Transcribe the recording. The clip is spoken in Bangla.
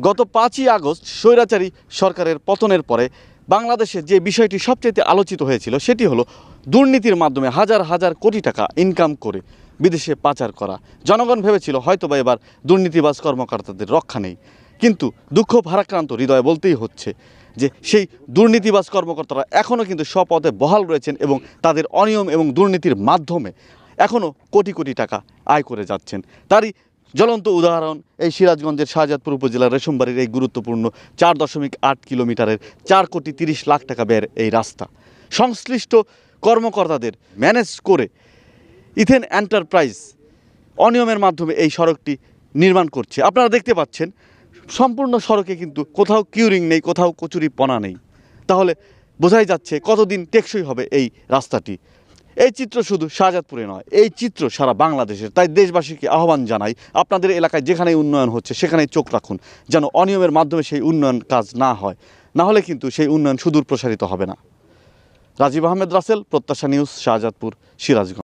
গত পাঁচই আগস্ট স্বৈরাচারী সরকারের পতনের পরে বাংলাদেশে যে বিষয়টি সবচেয়ে আলোচিত হয়েছিল সেটি হলো দুর্নীতির মাধ্যমে হাজার হাজার কোটি টাকা ইনকাম করে বিদেশে পাচার করা। জনগণ ভেবেছিল হয়তোবা এবার দুর্নীতিবাজ কর্মকর্তাদের রক্ষা নেই। কিন্তু দুঃখ ভারাক্রান্ত হৃদয় বলতেই হচ্ছে যে সেই দুর্নীতিবাজ কর্মকর্তারা এখনও কিন্তু স্বপদে বহাল রয়েছেন এবং তাদের অনিয়ম এবং দুর্নীতির মাধ্যমে এখনও কোটি কোটি টাকা আয় করে যাচ্ছেন। তারই জ্বলন্ত উদাহরণ, এই সিরাজগঞ্জের শাহজাদপুর উপজেলার রেশমবাড়ির এই গুরুত্বপূর্ণ চার দশমিক আট কিলোমিটারের চার কোটি তিরিশ লাখ টাকা ব্যয়ের এই রাস্তা। সংশ্লিষ্ট কর্মকর্তাদের ম্যানেজ করে ইথেন এন্টারপ্রাইজ অনিয়মের মাধ্যমে এই সড়কটি নির্মাণ করছে। আপনারা দেখতে পাচ্ছেন, সম্পূর্ণ সড়কে কিন্তু কোথাও কিউরিং নেই, কোথাও কচুরি পনা নেই। তাহলে বোঝাই যাচ্ছে কতদিন টেকসই হবে এই রাস্তাটি। এই চিত্র শুধু শাহজাদপুরে নয়, এই চিত্র সারা বাংলাদেশের। তাই দেশবাসীকে আহ্বান জানাই, আপনাদের এলাকায় যেখানে উন্নয়ন হচ্ছে সেখানেই চোখ রাখুন, যেন অনিয়মের মাধ্যমে সেই উন্নয়ন কাজ না হয়। না হলে কিন্তু সেই উন্নয়ন সুদূর প্রসারিত হবে না। রাজীব আহমেদ রাসেল, প্রত্যাশা নিউজ, শাহজাদপুর, সিরাজগঞ্জ।